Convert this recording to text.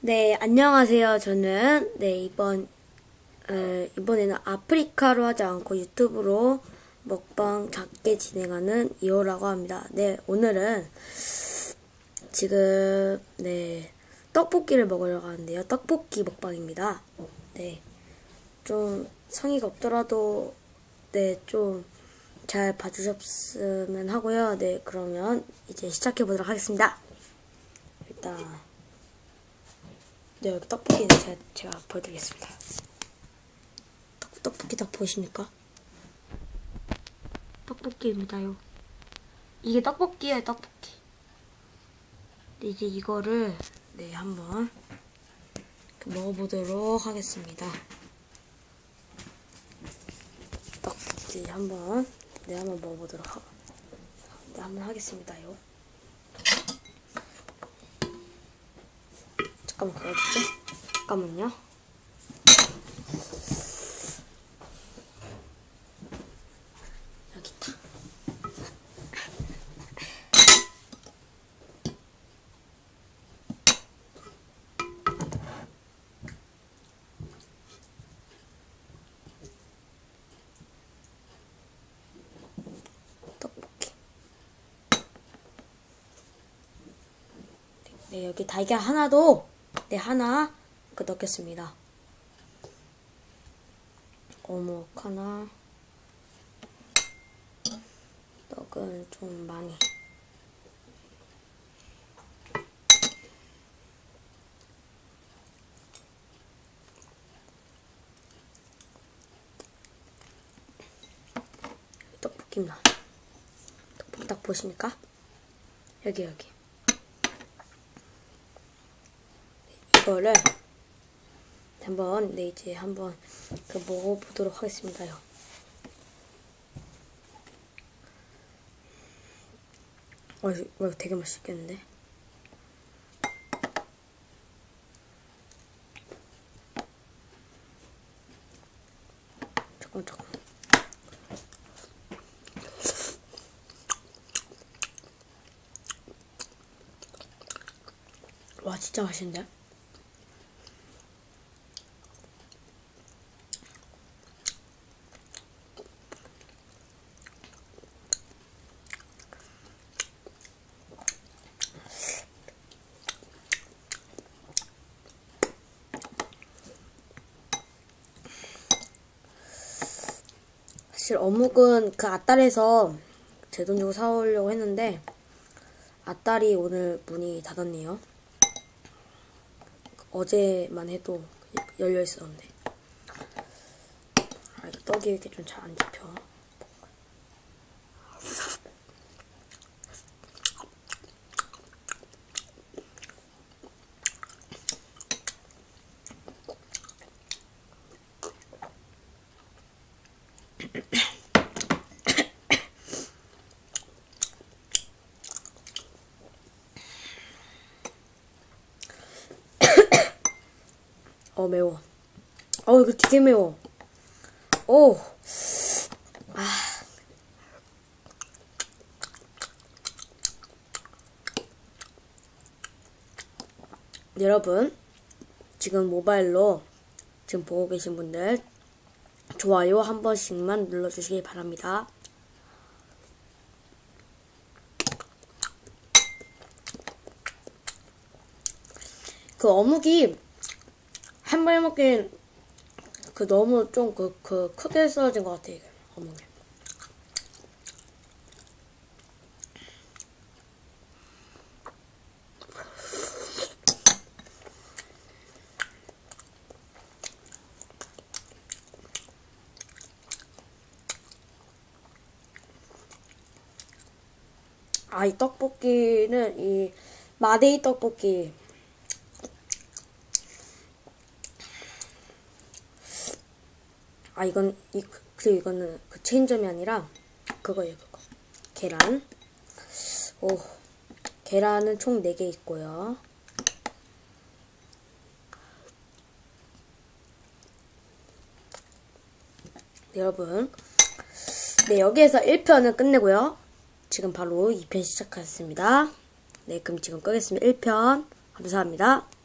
네, 안녕하세요. 저는, 네, 이번, 에, 이번에는 아프리카로 하지 않고 유튜브로 먹방 작게 진행하는 이호라고 합니다. 네, 오늘은 지금, 네, 떡볶이를 먹으려고 하는데요. 떡볶이 먹방입니다. 네, 좀 성의가 없더라도, 네, 좀 잘 봐주셨으면 하고요. 네, 그러면 이제 시작해 보도록 하겠습니다. 일단, 네, 여기 떡볶이는 제가, 제가 보여드리겠습니다. 떡, 떡볶이 다 보이십니까? 떡볶이입니다요. 이게 떡볶이에요, 떡볶이. 네, 이제 이거를, 네, 한번 먹어보도록 하겠습니다. 떡볶이 한번, 네, 한번 먹어보도록 하, 네, 한번 하겠습니다요. 잠깐만 어딨지? 잠깐만요. 여기. 네, 여기 달걀 하나도, 네, 하나, 그 넣겠습니다. 어묵 하나. 떡은 좀 많이. 떡볶이입니다. 떡볶이 딱 보십니까? 여기, 여기. 이거를 한번 네 이제 한번 그 먹어보도록 하겠습니다요. 어, 이거 되게 맛있겠는데? 잠깐 잠깐. 와 진짜 맛있는데? 사실 어묵은 그 아딸에서 제 돈 주고 사오려고 했는데 아딸이 오늘 문이 닫았네요. 어제만 해도 열려 있었는데 아, 떡이 이렇게 좀 잘 안 잡혀. 어 매워. 어 이거 되게 매워. 오. 아. 여러분 지금 모바일로 지금 보고 계신 분들 좋아요 한 번씩만 눌러주시기 바랍니다. 그 어묵이 한 발 먹긴 그 너무 좀그 그 크게 썰어진 것 같아 이게 어묵이. 아, 이 떡볶이는 이 마데이 떡볶이 아 이건 이 그리고 이거는 그 체인점이 아니라 그거예요 그거. 계란. 오 계란은 총 4개 있고요. 네, 여러분. 네 여기에서 1편은 끝내고요. 지금 바로 2편 시작하겠습니다. 네 그럼 지금 끄겠습니다. 1편. 감사합니다